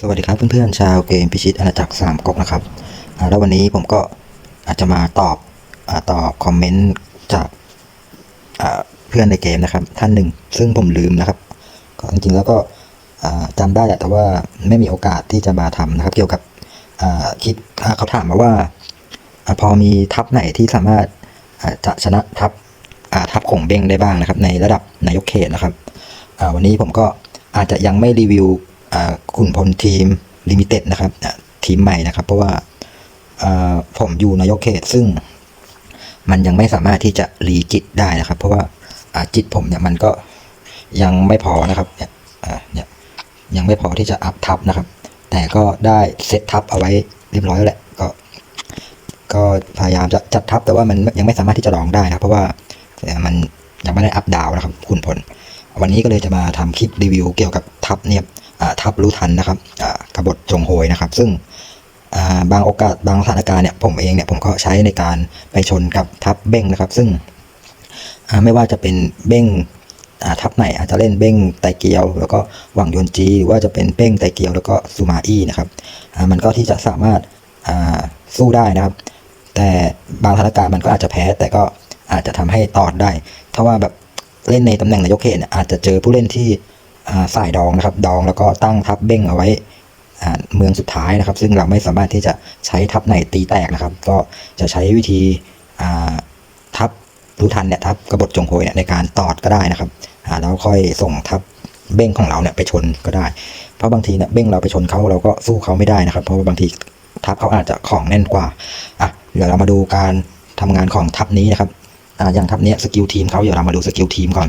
สวัสดีครับเพื่อนๆชาวเกมพิชิตอาณาจักรสามก๊กนะครับแล้ววันนี้ผมก็อาจจะมาตอบอตอบคอมเมนต์จากเพื่อนในเกมนะครับ ท่านหนึ่ง ซึ่งผมลืมนะครับก็จริงๆแล้วก็อ่าจำได้แต่ว่าไม่มีโอกาสที่จะมาทำนะครับ เกี่ยวกับคิดเขาถามมาว่าอพอมีทัพไหนที่สามารถจะชนะทัพทัพของเบงได้บ้างนะครับ ในระดับนายกเขตนะครับวันนี้ผมก็อาจจะยังไม่รีวิว ขุนพลทีมลิมิเต็ดนะครับทีมใหม่นะครับ เพราะว่าผมอยู่นายกเขตซึ่งมันยังไม่สามารถที่จะรีจิตได้นะครับ เพราะว่าจิตผมเนี่ยมันก็ยังไม่พอนะครับเนี่ยเนี่ยยังไม่พอที่จะอัพทับนะครับ แต่ก็ได้เซตทับเอาไว้เรียบร้อยแล้วแหละก็ก็พยายามจะจัดทับแต่ว่ามันยังไม่สามารถที่จะลองได้นะครับเพราะว่ามันยังไม่ได้อัพดาวนะครับขุนพลวันนี้ก็เลยจะมาทำคลิปรีวิวเกี่ยวกับทัพเนี่ย ทัพรู้ทันนะครับกบฏจงโหยนะครับ ซึ่งบางโอกาสบางสถานการณ์เนี่ยผมเองเนี่ยผมก็ใช้ในการไปชนกับทัพเบ้งนะครับ ซึ่งไม่ว่าจะเป็นเบ้งทัพไหนอาจจะเล่นเบ้งไตเกียว แล้วก็หวังยนจีหรือว่าจะเป็นเบ้งไตเกียว แล้วก็ซูมาอี้นะครับมันก็ที่จะสามารถสู้ได้นะครับ แต่บางสถานการณ์มันก็อาจจะแพ้ แต่ก็อาจจะทำให้ตอดได้ ถ้าว่าแบบเล่นในตำแหน่งนายกเขตเนี่ยอาจจะเจอผู้เล่นที่ สายดองนะครับ ดองแล้วก็ตั้งทัพเบ้งเอาไว้เมืองสุดท้ายนะครับ ซึ่งเราไม่สามารถที่จะใช้ทัพไหนตีแตกนะครับ ก็จะใช้วิธีทัพรู้ทันเนี่ยทัพกบฏจงโหยเนี่ยในการตอดก็ได้นะครับแล้วค่อยส่งทัพเบ้งของเราเนี่ยไปชนก็ได้ เพราะบางทีเนี่ยเบ้งเราไปชนเขาเราก็สู้เขาไม่ได้นะครับ เพราะว่าบางทีทัพเขาอาจจะของแน่นกว่าอะเดี๋ยวเรามาดูการทำงานของทัพนี้นะครับอ่าอย่างทัพเนี้ยสกิลทีมเขาเดี๋ยวเรามาดูสกิลทีมก่อน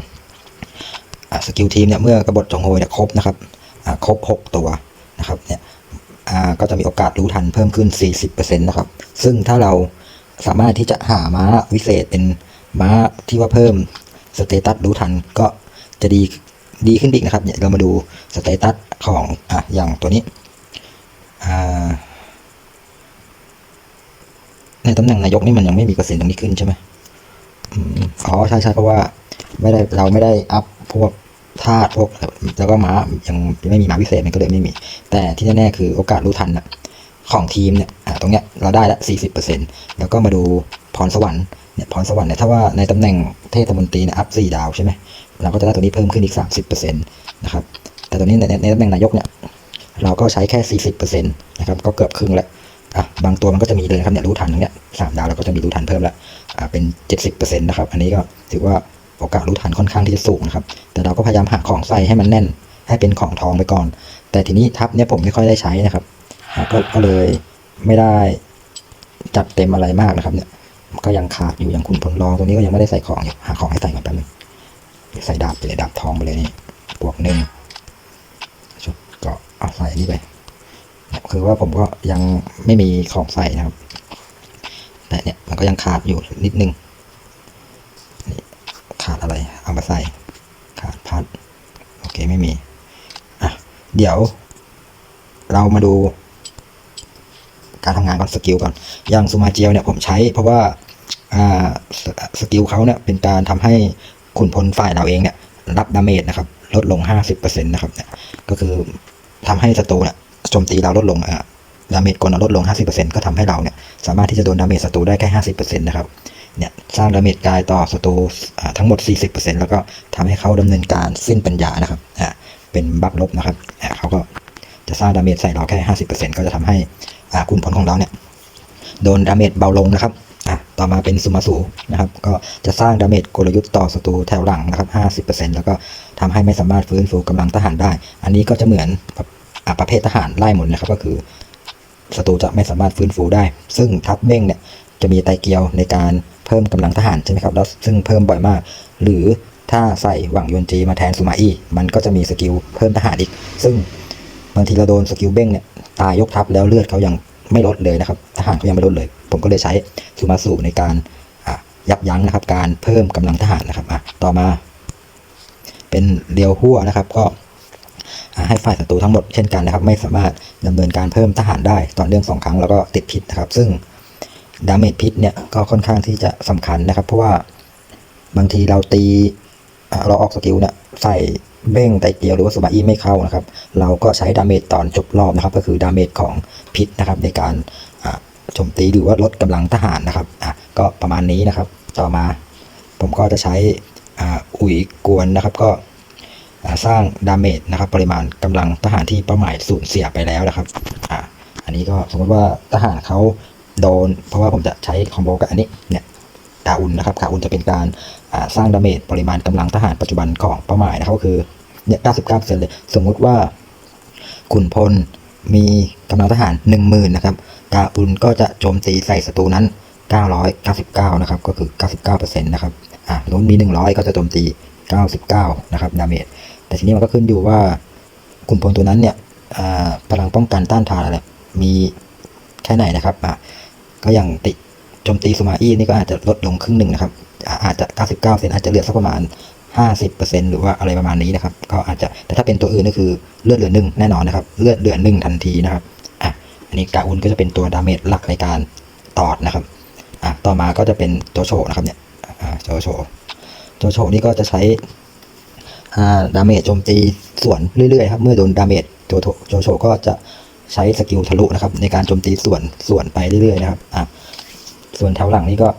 สกิลทีมเนี่ยเมื่อกบฏจงโหยเนี่ยครบนะครับครบ 6 ตัวนะครับเนี่ยก็จะมีโอกาสรู้ทันเพิ่มขึ้น 40%นะครับ ซึ่งถ้าเราสามารถที่จะหาม้าวิเศษเป็นม้าที่ว่าเพิ่มสเตตัสรู้ทันก็จะดีดีขึ้นอีกนะครับเนี่ยเรามาดูสเตตัสของอะอย่างตัวนี้ในตำแหน่งนายกนี่มันยังไม่มีเปอร์เซ็นตรงนี้ขึ้นใช่ไหมอ๋อใช่ใช่เพราะว่าไม่ได้เราไม่ได้อัพพวก ธาตุพวกแล้วก็ม้ายังไม่มีม้าวิเศษมันก็เลยไม่มี แต่ที่แน่ๆคือโอกาสรู้ทันนะของทีมเนี่ยตรงเนี้ยเราได้ละสี่สิบเปอร์เซ็นต์แล้วก็มาดูพรสวรรค์เนี่ยพรสวรรค์เนี่ยถ้าว่าในตำแหน่งเทพมนตรีเนี่ยอัพสี่ดาวใช่ไหมเราก็จะได้ตัวนี้เพิ่มขึ้นอีกสามสิบเปอร์เซ็นต์นะครับแต่ตัวนี้ในในตำแหน่งนายกเนี่ยเราก็ใช้แค่สี่สิบเปอร์เซ็นต์นะครับก็เกือบครึ่งแล้วอะบางตัวมันก็จะมีเลยครับเนี่ยรู้ทันตรงเนี้ยสามดาวเราก็จะมีรู้ทันเพิ่มละอ่าเป็นเจ็ดสิบเปอร์เซ็นต์นะครับอันนี้ก็ถือว่า โอกาสรู้ทันค่อนข้างที่จะสูงนะครับ แต่เราก็พยายามหาของใส่ให้มันแน่น ให้เป็นของทองไปก่อน แต่ทีนี้ทับเนี่ยผมไม่ค่อยได้ใช้นะครับก็ก็เลยไม่ได้จัดเต็มอะไรมากนะครับเนี่ยก็ยังขาดอยู่อย่างคุณพลรองตัวนี้ก็ยังไม่ได้ใส่ของอยู่หาของให้ใส่ก่อนแป๊บนึงใส่ดาบไปเลยดาบทองไปเลยนี่บวกหนึ่งชุดเกราะเอาใส่อันนี่ไปคือว่าผมก็ยังไม่มีของใส่นะครับ แต่เนี่ยมันก็ยังขาดอยู่นิดนึง ขาดอะไร เอามาใส่ ขาดพัด โอเคไม่มี อะ เดี๋ยว เรามาดู การทำงานก่อนสกิลก่อน อย่างซูมาเจียวเนี่ยผมใช้เพราะว่าอ่าสสกิลเขาเนี่ยเป็นการทำให้ขุนพลฝ่ายเราเองเนี่ยรับดาเมจนะครับ ลดลง 50%นะครับเนี่ยก็คือทำให้ศัตรูเนี่ยโจมตีเราลดลงอ่าดาเมจกลเราลดลง 50%ก็ทำให้เราเนี่ยสามารถที่จะโดนดาเมจศัตรูได้แค่ 50%นะครับ เนี่ยสร้างดาเมจกายต่อศัตรูทั้งหมด 40%แล้วก็ทำให้เขาดำเนินการสิ้นปัญญานะครับอ่าเป็นบัฟลบนะครับอ่าเขาก็จะสร้างดาเมจใส่เราแค่ 50%ก็จะทำให้อ่าขุนพลของเราเนี่ยโดนดาเมจเบาลงนะครับอะต่อมาเป็นซูมาสูนะครับ ก็จะสร้างดาเมจกลยุทธ์ต่อศัตรูแถวหลังนะครับ 50%แล้วก็ทำให้ไม่สามารถฟื้นฟูกำลังทหารได้ อันนี้ก็จะเหมือนอประเภททหารไล่หมุนนะครับ ก็คือศัตรูจะไม่สามารถฟื้นฟูได้ ซึ่งทัพเบ้งเนี่ยจะมีไตเกียวในการ เพิ่มกำลังทหารใช่ไหมครับแล้วซึ่งเพิ่มบ่อยมาก หรือถ้าใส่หวังยวนจีมาแทนซูมาอี้มันก็จะมีสกิลเพิ่มทหารอีก ซึ่งบางทีเราโดนสกิลเบ้งเนี่ยตายยกทัพแล้วเลือดเขายังไม่ลดเลยนะครับทหารเขายังไม่ลดเลย ผมก็เลยใช้ซูมาสูในการยับยั้งนะครับการเพิ่มกำลังทหารนะครับต่อมา เป็นเรียวหัวนะครับก็ให้ฝ่ายศัตรูทั้งหมดเช่นกันนะครับ ไม่สามารถดำเนินการเพิ่มทหารได้ต่อเนื่องสองครั้งแล้วก็ติดพิษนะครับ ซึ่ง ดาเมจพิษเนี่ยก็ค่อนข้างที่จะสำคัญนะครับ เพราะว่าบางทีเราตีเราออกสกิลเนี่ยใส่เบ้งไตเกียวหรือว่าสุมาอี้ไม่เข้านะครับ เราก็ใช้ดาเมจตอนจบรอบนะครับ ก็คือดาเมจของพิษนะครับ ในการโจมตีหรือว่าลดกำลังทหารนะครับอะก็ประมาณนี้นะครับ ต่อมาผมก็จะใช้อ,อุ๋ยกวนนะครับ ก็สร้างดาเมจนะครับ ปริมาณกำลังทหารที่เป้าหมายสูญเสียไปแล้วนะครับอ่าอันนี้ก็สมมติว่าทหารเขา โดน เพราะว่าผมจะใช้คอมโบกับอันนี้เนี่ยกาอุนนะครับกาอุนจะเป็นการาสร้างดาเมจปริมาณกำลังทหารปัจจุบันของเป้าหมายนะครับก็คือเนี่ย99%เลย สมมุติว่าขุนพลมีกำลังทหาร 10,000นะครับกาอุนก็จะโจมตีใส่ศัตรูนั้น 999 นะครับ ก็คือ 99%นะครับอะนู้นมี 100 ก็จะโจมตี 99 นะครับ ดาเมจ แต่ทีนี้มันก็ขึ้นอยู่ว่าขุนพลตัวนั้นเนี่ยพลังป้องกันต้านทานอะไรมีแค่ไหนนะครับอะ ก็อย่างติโจมตีซูมาอี้นี่ก็อาจจะลดลงครึ่งหนึ่งนะครับ อาจจะ 99เซนอาจจะเหลือสักประมาณ 50%หรือว่าอะไรประมาณนี้นะครับ ก็อาจจะแต่ถ้าเป็นตัวอื่นก็คือเลือดเหลือหนึ่งแน่นอนนะครับ เลือดเหลือหนึ่งทันทีนะครับอะอันนี้กาอุนก็จะเป็นตัวดาเมจหลักในการตอดนะครับอะต่อมาก็จะเป็นโจโฉนะครับเนี่ยอ่าโจโฉโจโฉนี่ก็จะใช้อ่าดาเมจโจมตีสวนเรื่อยๆครับ เมื่อโดนดาเมจโจโฉโจโฉก็จะ ใช้สกิลทะลุนะครับ ในการโจมตีส่วนส่วนไปเรื่อยๆนะครับอะส่วนแถวหลังนี่ก็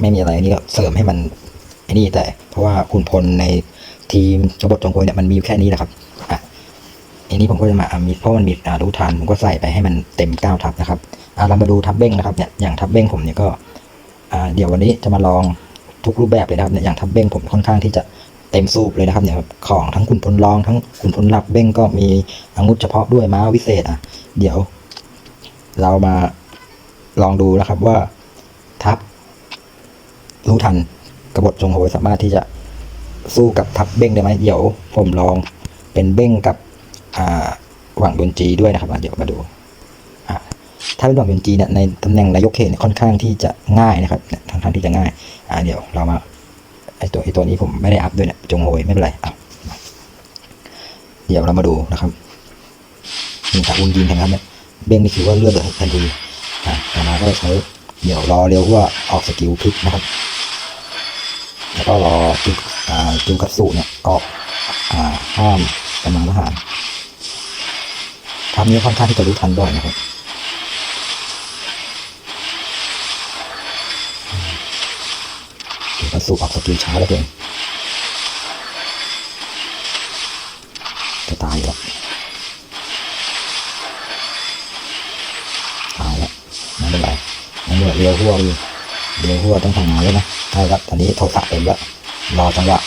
ไม่มีอะไรนี่ก็เสริมให้มันไอ้นี่แต่ เพราะว่าคุณพลในทีมกบฏจงโวยเนี่ยมันมีอยู่แค่นี้แหละครับอะอันนี้ผมก็จะมาอะมีเพราะมันมีอ่ารู้ทันผมก็ใส่ไปให้มันเต็มเก้าทับนะครับอ่าเรามาดูทับเบ้งนะครับเนี่ยอย่างทับเบ้งผมเนี่ยก็อ่าเดี๋ยววันนี้จะมาลองทุกรูปแบบเลยนะครับเนี่ยอย่างทับเบ้งผมค่อนข้างที่จะ เต็มสูบเลยนะครับเนี่ยของทั้งขุนพลรองทั้งขุนพลหลักเบ้งก็มีอาวุธเฉพาะด้วยม้าวิเศษอะ เดี๋ยว เรามาลองดูนะครับว่าทับรู้ทันกบฏจงโหยสามารถที่จะสู้กับทับเบ้งได้ไหมเดี๋ยว ผมลองเป็นเบ้งกับอ่าหวังดนจีด้วยนะครับเดี๋ยวมาดูอ่าถ้าเป็นหวังดนจีเนี่ยในตำแหน่งนายกเขตเนี่ยค่อนข้างที่จะง่ายนะครับเนี่ยค่อนข้างที่จะง่ายอ่าเดี๋ยวเรามา ตัวไอตัวนี้ผมไม่ได้อัพด้วยเนี่ยจงโหยไม่เป็นไรอะเดี๋ยวเรามาดูนะครับมีตาอุนยิงนะครับเนี่ยเบ้งนี่คือว่าเลือดเลือทันทีอ่าต่อมาก็ใช้เดี๋ยวรอเร็วว่าออกสกิลพลิกนะครับ แล้วก็รอจุกอ่าจุกัตสุเนี่ยออกอ่าห้ามกำลังทหารทำนี้ค่อนข้างที่จะรู้ทันบ่อยนะครับเดี๋ยวกระ สุนออกสกิลช้าแล้วเกินจะตายแล้วตายแล้วไม่เป็นไรนั่นเรือหัวอยู่เรือหัวต้องทำงานแล้วนะใช่ครับตอนนี้โทรศัพท์เต็มแล้วรอจังหวะ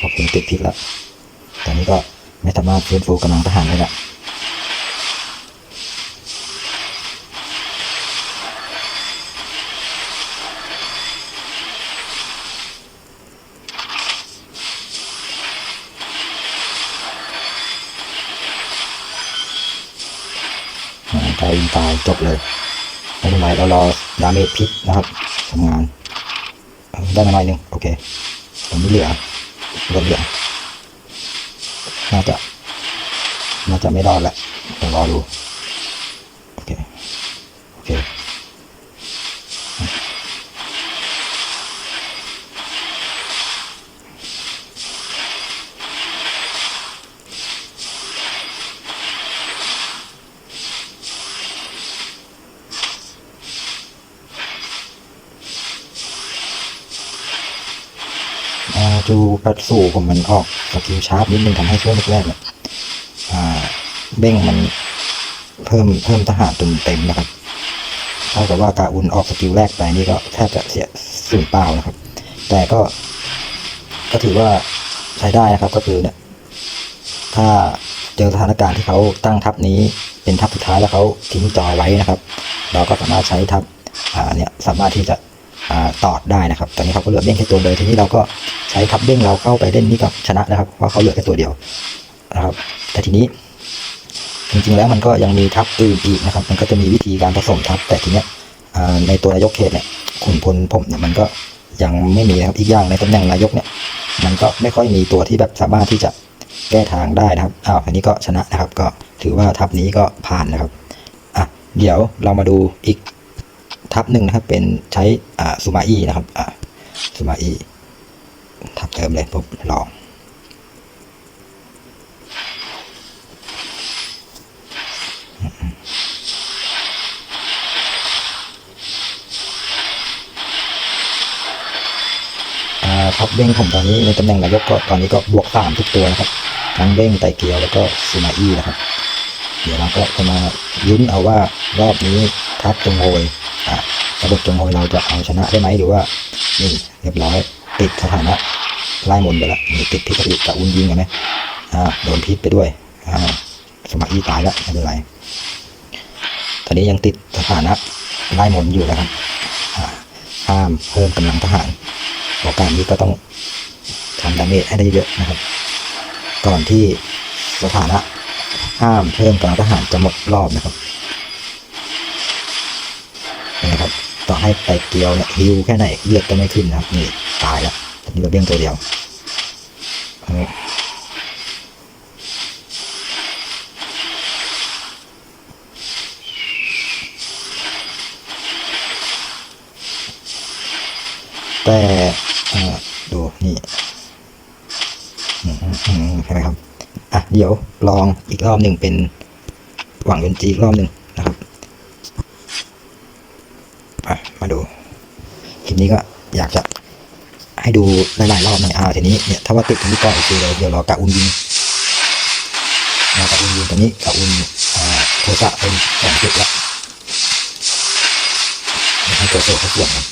ผมติดพิษแล้ว สามารถฟื้นฟูกำลังทหารได้ละอ่าตายตายจบเลยไม่เป็นไรเรารอดาเมจพิษนะครับทำงานได้มาหน่อยหนึงโอเคผมไม่เหลือรถเหลือ น่าจะ น่าจะไม่รอดแล้วต้องรอดู โอเค โอเค อ่าจูกระสู่ ผมมันออกสกิลชาร์ปนิดนึงทำให้ช่วงแรกๆเนี่ยเบ้งมันเพิ่มเพิ่มทหารจนเต็มนะครับเท่ากับว่ากาอุนออกสกิลแรกไปนี่ก็แทบจะเสียสูญเปล่านะครับ แต่ก็ ก็ถือว่าใช้ได้นะครับก็คือเนี่ย ถ้าเจอสถานการณ์ที่เขาตั้งทัพนี้เป็นทัพสุดท้ายแล้วเขาทิ้งจอไว้นะครับ เราก็สามารถใช้ทัพอ่าเนี่ยสามารถที่จะ ตอดได้นะครับ ตอนนี้เขาก็เหลือเบ้งแค่ตัวเดียวทีนี้เราก็ใช้ทัพเบ้งเราเข้าไปเล่นนี่ก็ชนะนะครับเพราะเขาเหลือแค่ตัวเดียวนะครับ แต่ทีนี้จริงๆแล้วมันก็ยังมีทัพอื่นอีกนะครับ มันก็จะมีวิธีการผสมทัพแต่ทีเนี้ยในตัวนายกเขตเนี่ยขุนพลผมเนี่ยมันก็ยังไม่มีนะครับอีกอย่างในตำแหน่งนายกเนี่ย มันก็ไม่ค่อยมีตัวที่แบบสามารถที่จะแก้ทางได้นะครับอ้าวอันนี้ก็ชนะนะครับ ก็ถือว่าทัพนี้ก็ผ่านนะครับอะเดี๋ยวเรามาดูอีก ทัพหนึ่งนะครับเป็นใช้อ่าซูมาอี้นะครับอ่าซูมาอี้ทับเติมเลยปุ๊บลองอ่าท็อปเบ้งผมตอนนี้ในตำแหน่งนายกก็ตอนนี้ก็บวกสามทุกตัวนะครับ ทั้งเบ้งไตเกียวแล้วก็ซูมาอี้นะครับ เดี๋ยวเราก็จะมาลุ้นเอาว่ารอบนี้ทัพจงโฮย ระบบจงโฮยเราจะเอาชนะได้ไหมหรือว่านี่เรียบร้อยติดสถานะไล่มนไปแล้วนี่ติดพิษกับกับอุ้นยิงกันไหมอ่าโดนพิษไปด้วยอ่าสมาอี้ตายแล้วไม่เป็นไรตอนนี้ยังติดสถานะไล่มนอยู่นะครับห้ามเพิ่มกำลังทหารโอกาสนี้ก็ต้องทำดาเมจให้ได้เยอะนะครับ ก่อนที่สถานะห้ามเพิ่มกำลังทหารจะหมดรอบนะครับเห็นะครับ ต่อ ให้ไตเกียวเนี่ยฮิวแค่ไหนเลือดก็ไม่ขึ้นนะครับนี่ตายแล้วตอนนี้เราเบี้ยงตัวเดียวแต่เอ่ดูนี่อืมอืมอืมเห็นไหมครับ อะ เดี๋ยวลองอีกรอบหนึ่งเป็นหวังยนจีอีกรอบหนึ่งนะครับ อะมาดูคลิปนี้ก็อยากจะให้ดูหลายๆรอบหน่อยอ่าทีนี้เนี่ยถ้าว่าติดตรงนี้ก่อนโอเคเลยเดี๋ยวรอกะอุ่นยิงรอกะอุ่นยิงตรงนี้กะอุนอ่าโทสะเป็นสองจุดละเดี๋ยวให้ตัวโซ่เขาส่วนกัน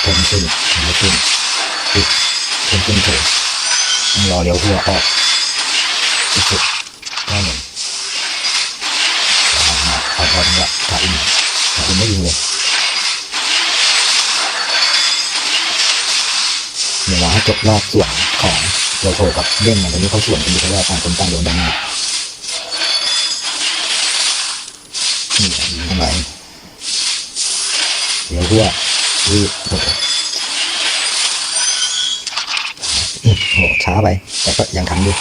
เพิ่มขึ้นเพิ่มขึ้นติดเพิ่มขึ้นเถอะต้องรอเดี๋ยวหัวออกที่สุดได้หนึ่งเอาพอถึงละกะอุ่นกะอุ่นไม่ยิงเลย เดี๋ ยวรอบรอบส่วนของโลโทกับเด้งมันตอนนี้เขาส่วนกันอยู่เพราะว่าต่างคนต่างโดนดังนี้นี่ยิงเข้าไปเดี๋ยวเพื่อรีบโอ้โหช้าไป แต่ก็ยังทันอยู่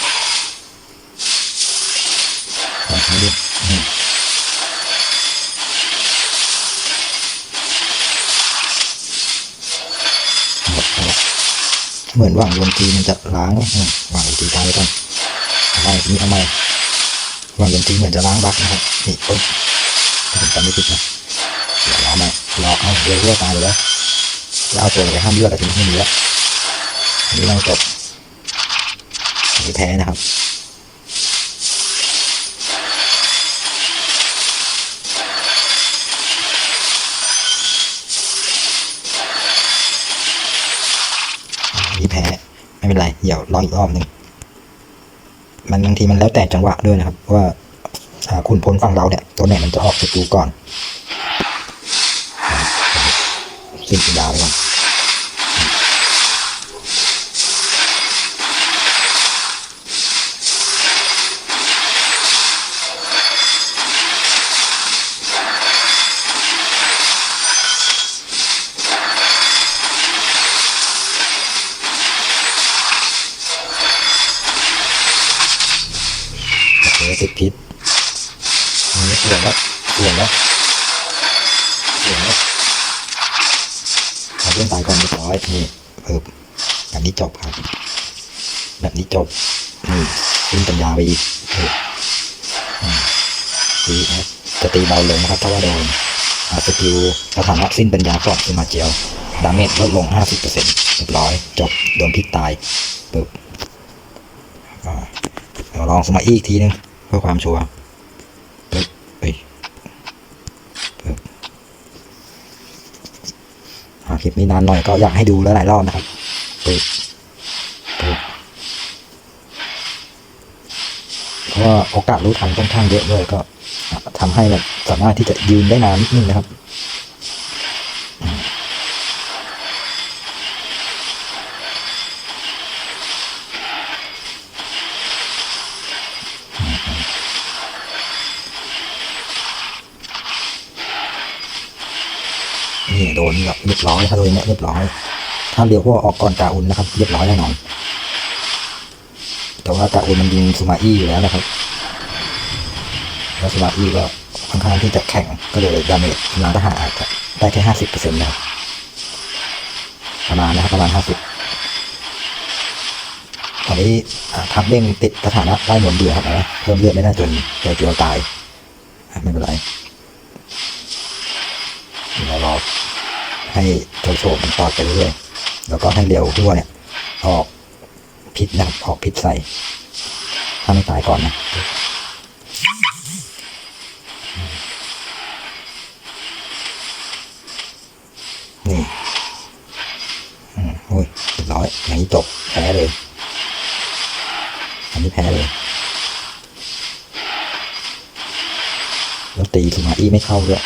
ยังทันอยู่อืมหมดหมด เหมือนว่างโยนจีมันจะล้างว่างโยนจีตายไปก่อนทำไมทีนี้ทำไมว่างโยนจีเหมือนจะล้างบักนะครับนี่ปุ๊บผมจำไม่ผิดนะเดี๋ยวรอไหมรอเอาเดี๋ยวเลือดตายไปแล้วแล้วเอาตัวไรไปห้ามเลือดอะไรทีนี้ไม่มีแล้วอันนี้เราจบอันนี้แพ้นะครับ นี้แพ้ ไม่เป็นไรเดี๋ยวรออีกรอบหนึ่งมันบางทีมันแล้วแต่จังหวะด้วยนะครับ ว่าคุณพลฝั่งเราเนี่ย ตัวไหนมันจะออกจะดูก่อนสิ้นดาวก่อนโอเคติดพิษอันนี้เสียงแล้วเสียงแล้วเสียงแล้วเอาเพื่อนตายก่อนเรียบร้อยนี่เพิ่มแบบนี้ จบครับ แบบนี้จบนี่ขึ้นปัญญาไปอีกเอออืมตีนะจะตีเบาลงนะครับถ้าว่าโดนอ่าสกิลสถานะสิ้นปัญญาก่อนขึ้นมาเจียว ดาเมจลดลง 50%เรียบร้อย จบ โดนพิษตายปึ๊บอ่าเอาลองสมัยอีกทีนึง เพื่อความชัวร์ปึ๊บเฮ้ยปึ๊บอ่าคลิปนี้นานหน่อยก็อยากให้ดูหลายๆรอบนะครับปึ๊บปึ๊บเพราะ ว่าโอกาสรู้ทันค่อนข้างเยอะด้วยก็ทำให้แบบสามารถที่จะยืนได้นานนิดนึงนะครับนี่โดนแบบเรียบร้อยถ้าโดนเนี่ยเรียบร้อย ถ้าเรียวพวกออกก่อนกาอุ่นนะครับ เรียบร้อยแน่นอน แต่ว่ากาอุนมันยิงซูมาอี้อยู่แล้วนะครับ แล้วซูมาอี้ก็ค่อนข้างที่จะแข็งก็เลยดาเมจกำลังทหารอาจจะได้แค่ห้าสิบเปอร์เซ็นต์นะครับประมาณนะครับประมาณห้าสิบตอนนี้ทับเด้งติดสถานะได้หมุนเดือครับนะเพิ่มเลือดไม่ได้จนจเจียวตายไม่เป็นไรเดี๋ยวรอให้โจโฉมันตอดไปเรื่อยๆแล้วก็ให้เร็วทั่วเนี่ยออก พิษนะครับออกพิษใส่ ถ้าไม่ตายก่อนนะนี่อืมโอ้ยเรียบร้อยอย่างนี้จบแพ้เลย อันนี้แพ้เลย แล้วตีสุมาอี้ไม่เข้าด้วย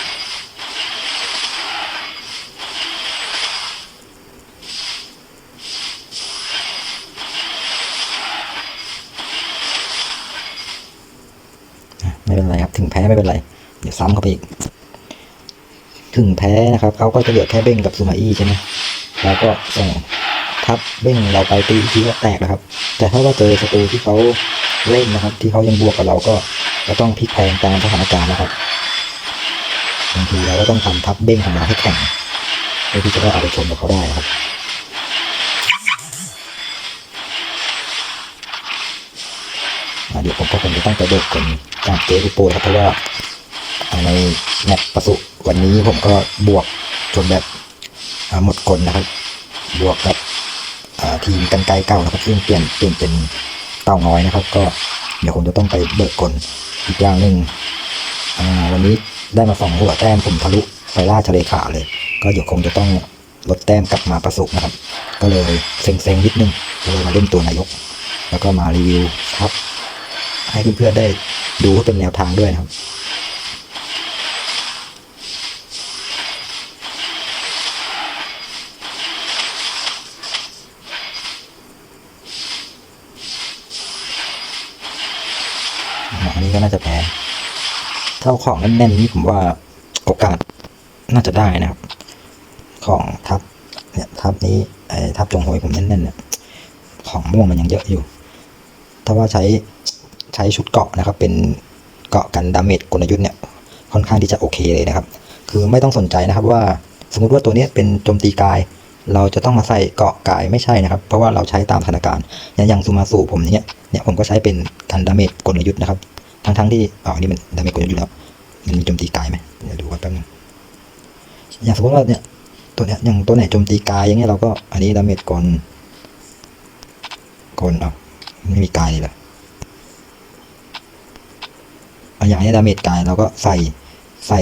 ไม่เป็นไรครับ ถึงแพ้ไม่เป็นไร เดี๋ยวซ้ำเข้าไปอีก ถึงแพ้นะครับเขาก็จะเหลือแค่เบ้งกับซูมาอี้ใช่ไหมแล้วก็ส่งทับเบ้งเราไปตีอีกทีก็แตกนะครับ แต่ถ้าว่าเจอศัตรูที่เขาเล่นนะครับ ที่เขายังบวกกับเราก็ก็ต้องพลิกแพงตามสถานการณ์นะครับบางทีเราก็ต้องทำทับเบ้งของเราให้แข็งเพื่อที่จะได้เอาไปชมกับเขาได้นะครับเดี๋ยวผมก็คงจะต้องไปเบิกคนจากเจ๊อุโปนะครับเพราะว่าในแมตช์ประสุ วันนี้ผมก็บวกจนแบบหมดกลนะครับ บวกกับทีมกันไกลเก่านะครับซึ่งเปลี่ยนเปลี่ยนเป็นเต่าน้อยนะครับ ก็เดี๋ยวผมจะต้องไปเบิกกลอีกอย่างหนึ่งวันนี้ได้มาสองหัวแต้มผมทะลุไปล่าทะเลขาเลย ก็เดี๋ยวคงจะต้องลดแต้มกลับมาประสุนะครับ ก็เลยเซ็งๆนิดนึงก็เลยมาเล่นตัวนายก แล้วก็มารีวิวครับ ให้เพื่อนๆได้ดูเพื่อเป็นแนวทางด้วยนะครับ อันนี้ ก็น่าจะแพ้ถ้าเอาของแน่นๆนี่ผมว่าโอกาสน่าจะได้นะครับ ของทับเนี่ยทับนี้ไอ้ทับจงโหยผมแน่นๆเนี่ยของม่วงมันยังเยอะอยู่ ถ้าว่าใช้ใช้ชุดเกาะนะครับ เป็นเกาะกันดาเมจกลยุทธ์เนี่ยค่อนข้างที่จะโอเคเลยนะครับ คือไม่ต้องสนใจนะครับว่าสมมติว่าตัวนี้เป็นโจมตีกาย เราจะต้องมาใส่เกาะกายไม่ใช่นะครับ เพราะว่าเราใช้ตามสถานการณ์อย่างอย่างซูมาสูผมเนี่ยเนี่ยผมก็ใช้เป็นกันดาเมจกลยุทธ์นะครับ ทั้งๆที่อ๋อนี่มันดาเมจกลยุทธ์แล้ว มันมีโจมตีกายไหมเดี๋ยวดูกันแป๊บนึงอย่างสมมติว่าเนี่ยตัวเนี้ยอย่างตัวไหนโจมตีกายอย่างเงี้ยเราก็อันนี้ดาเมจกลกลเอาไม่มีกายเลยเหรออาย่างนี้ดาเมจกายเราก็ใส่ใส่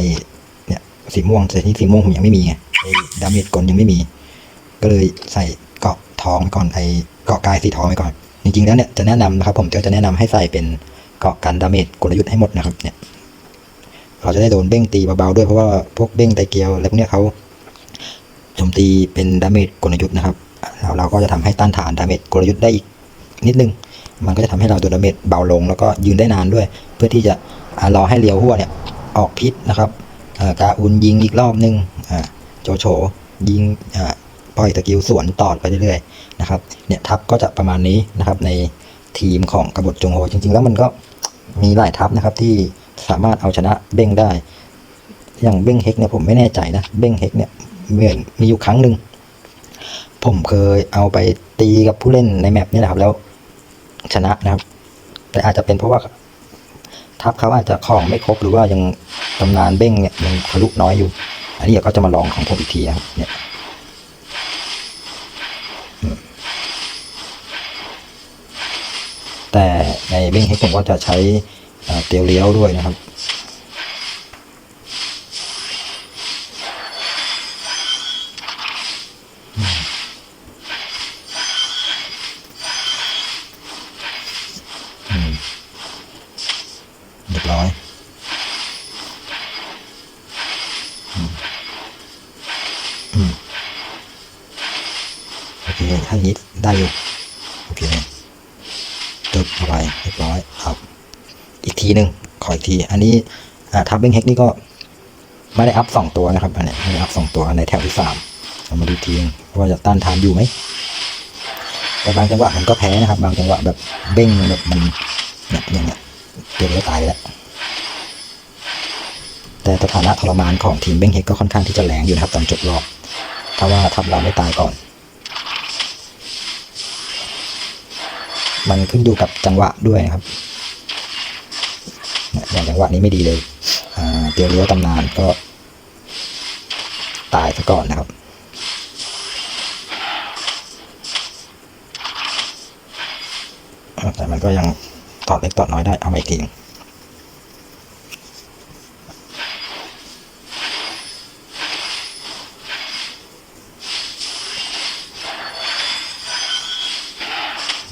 เนี่ยสีม่วงแต่ที่สีม่วงผมยังไม่มีไงดาเมจกลยังไม่มี ก็เลยใส่เกาะทองไปก่อนไอ้เกาะกายสีทองไปก่อนจริงๆแล้วเนี่ยจะแนะนำนะครับผมก็จะแนะนำให้ใส่เป็น เกาะกันดาเมจกลยุทธ์ให้หมดนะครับเนี่ยเราจะได้โดนเบ้งตีเบาๆด้วยเพราะว่าพวกเบ้งไตเกียวอะไรพวกนี้เขาโจมตีเป็นดาเมจกลยุทธ์นะครับแล้วเราก็จะทำให้ต้านทานดาเมจกลยุทธ์ได้อีกนิดนึง มันก็จะทำให้เราโดนดาเมจเบาลง แล้วก็ยืนได้นานด้วย เพื่อที่จะรอให้เลียวหัวเนี่ยออกพิษนะครับกาอุนยิงอีกรอบนึงอ่าโจโฉยิงปล่อยตะกิวสวนต่อไปเรื่อยๆนะครับเนี่ยทัพก็จะประมาณนี้นะครับในทีมของกบฏจงโฮจริงๆ แล้วมันก็ มีหลายทัพนะครับที่สามารถเอาชนะเบ้งได้ อย่างเบ้งเฮกเนี่ยผมไม่แน่ใจนะเบ้งเฮกเนี่ยเหมือนมีอยู่ครั้งหนึ่งผมเคยเอาไปตีกับผู้เล่นในแมปนี่แหละครับแล้วชนะนะครับ แต่อาจจะเป็นเพราะว่าทัพเขาอาจจะของไม่ครบหรือว่ายังตำนานเบ้งเนี่ยยังทะลุน้อยอยู่ อันนี้เดี๋ยวก็จะมาลองของผมอีกทีครับเนี่ยอืม แต่ในเบ้งเฮกผมก็จะใช้เอ่อเตียวเลี้ยวด้วยนะครับ อืมเรียบร้อยอืมอืมโอเคถ้าอย่างนี้ได้อยู่ โอเคจบเข้าไปเรียบร้อยครับ อีก ทีหนึ่งขออีกที อันนี้ทับเบ้งเฮกนี่ก็ไม่ได้อัพสองตัวนะครับอันนี้ไม่ได้อัพสองตัวในแถวที่สามเรามาดูทีนึงว่าจะต้านทานอยู่ไหมแต่บางจังหวะมันก็แพ้นะครับ บางจังหวะแบบเบ้งแบบมันเนี่ยอย่างเงี้ยเดี๋ยวก็ตายแล้วแต่สถานะทรมานของทีมเบ้งเฮกก็ค่อนข้างที่จะแรงอยู่นะครับตอนจบรอบถ้าว่าทับเราไม่ตายก่อน มันขึ้นอยู่กับจังหวะด้วยครับ อย่างจังหวะนี้ไม่ดีเลยเตียวเลี้ยวตำนานก็ ตายซะก่อนนะครับแต่มันก็ยังตอดเล็กตอดน้อยได้เอามาอีกทีนึง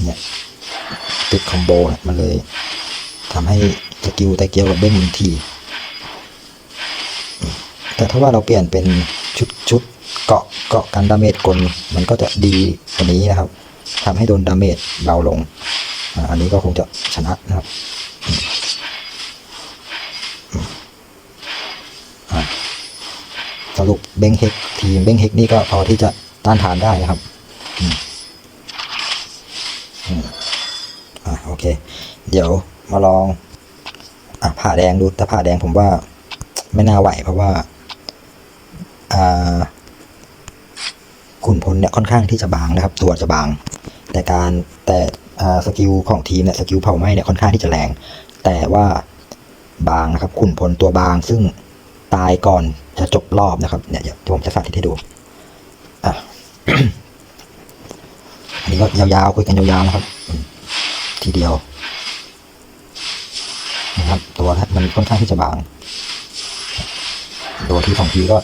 เนี่ยติดคอมโบมันเลย ทำให้สกิลไตเกียวกับเบ้งมันที แต่ถ้าว่าเราเปลี่ยนเป็นชุดชุดเกาะเกาะกันดาเมจกลมันก็จะดีกว่านี้นะครับทำให้โดนดาเมจเบาลง อันนี้ก็คงจะชนะนะครับสรุปเบ้งเฮกทีมเบ้งเฮกนี่ก็พอที่จะต้านทานได้นะครับอ่าโอเค เดี๋ยว มาลอง อะผ่าแดงดูแต่ผ่าแดงผมว่า ไม่น่าไหว เพราะว่า อ่าขุนพลเนี่ยค่อนข้างที่จะบางนะครับ ตัวจะบาง แต่การแต่อ่าสกิลของทีมเนี่ยสกิลเผาไหม้เนี่ยค่อนข้างที่จะแรง แต่ว่าบางนะครับขุนพลตัวบาง ซึ่งตายก่อนจะจบรอบนะครับเนี่ยเดี๋ยวผมจะสาธิตให้ดูอะอันนี้ก็ยาวๆคุยกันยาวๆนะครับ ทีเดียว นะครับ ตัวมันค่อนข้างที่จะบาง ตัวที่สองทีก็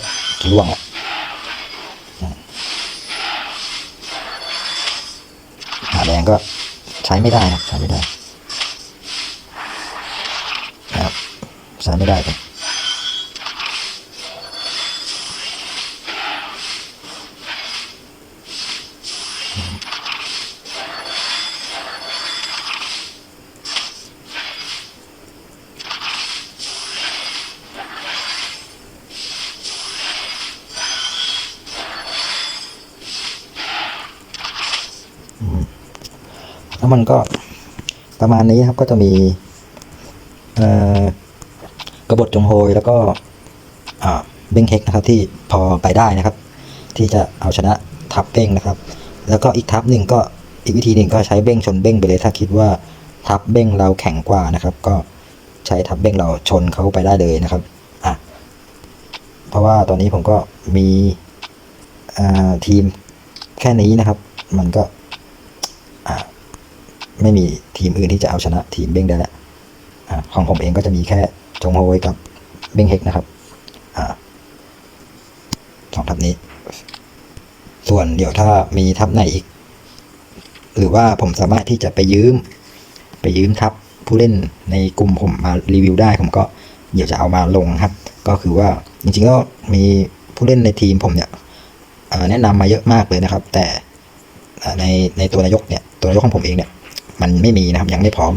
ร่วงอะหาแดงก็ใช้ไม่ได้ครับใช้ไม่ได้นะครับใช้ไม่ได้เลย แล้วมันก็ประมาณนี้ครับก็จะมีกระบฏจงโฮยแล้วก็เบ้งเฮกนะครับที่พอไปได้นะครับ ที่จะเอาชนะทับเบ้งนะครับ แล้วก็อีกทับหนึ่งก็อีกวิธีหนึ่งก็ใช้เบ้งชนเบ้งไปเลยถ้าคิดว่าทับเบ้งเราแข็งกว่านะครับ ก็ใช้ทับเบ้งเราชนเขาไปได้เลยนะครับอะเพราะว่าตอนนี้ผมก็มีทีมแค่นี้นะครับ มันก็ ไม่มีทีมอื่นที่จะเอาชนะทีมเบ้งได้แล้วอของผมเองก็จะมีแค่จงโฮยกับเบ้งเฮกนะครับอสองทัพนี้ ส่วนเดี๋ยวถ้ามีทัพไหนอีก หรือว่าผมสามารถที่จะไปยืม ไปยืมทัพผู้เล่นในกลุ่มผมมารีวิวได้ ผมก็เดี๋ยวจะเอามาลงครับ ก็คือว่าจริงๆก็มีผู้เล่นในทีมผมเนี่ยแนะนำมาเยอะมากเลยนะครับ แต่ในในตัวนายกเนี่ยตัวนายกของผมเองเนี่ย มันไม่มีนะครับยังไม่พร้อม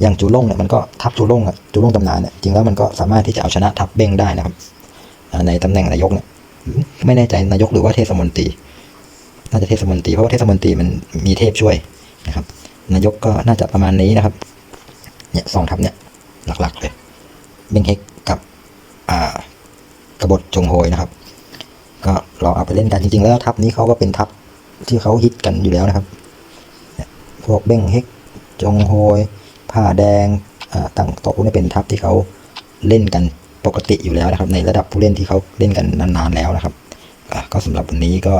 อย่างจูล่งเนี่ยมันก็ทับจูล่งอะจูล่งตำนานเนี่ยจริงแล้วมันก็สามารถที่จะเอาชนะทับเบ้งได้นะครับในตำแหน่งนายกเนี่ยไม่แน่ใจนายกหรือว่าเทศมนตรีน่าจะเทศมนตรีเพราะว่าเทศมนตรีมันมีเทพช่วยนะครับ นายกก็น่าจะประมาณนี้นะครับเนี่ยสองทัพเนี่ยหลักๆเลยเบ้งเฮกกับอ่ากบฏจงโฮยนะครับ ก็ลองเอาไปเล่นกันจริงๆ แล้วทัพนี้เขาก็เป็นทัพที่เขาฮิตกันอยู่แล้วนะครับ พวกเบ้งเฮก จงโฮยผ้าแดงต่างโต๊ะนี่เป็นทัพที่เขาเล่นกันปกติอยู่แล้วนะครับ ในระดับผู้เล่นที่เขาเล่นกันนานๆแล้วนะครับก็สำหรับวันนี้ก็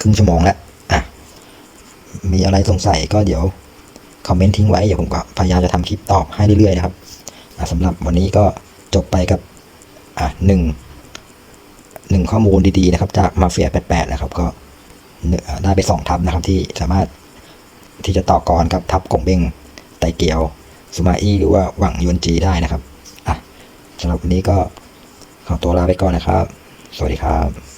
ครึ่งชั่วโมงแล้วอะมีอะไรสงสัยก็เดี๋ยวคอมเมนต์ทิ้งไว้เดี๋ยวผมก็พยายามจะทำคลิปตอบให้เรื่อยๆนะครับอะสำหรับวันนี้ก็จบไปกับอะหนึ่งหนึ่งข้อมูลดีๆนะครับ จากมาเฟีย88นะครับ ก็ได้ไปสองทับนะครับที่สามารถ ที่จะต่อกรกับทับกงเบงไตเกียวสุมาอี้หรือว่าหวังยวนจีได้นะครับอะสำหรับวันนี้ก็ขอตัวลาไปก่อนนะครับ สวัสดีครับ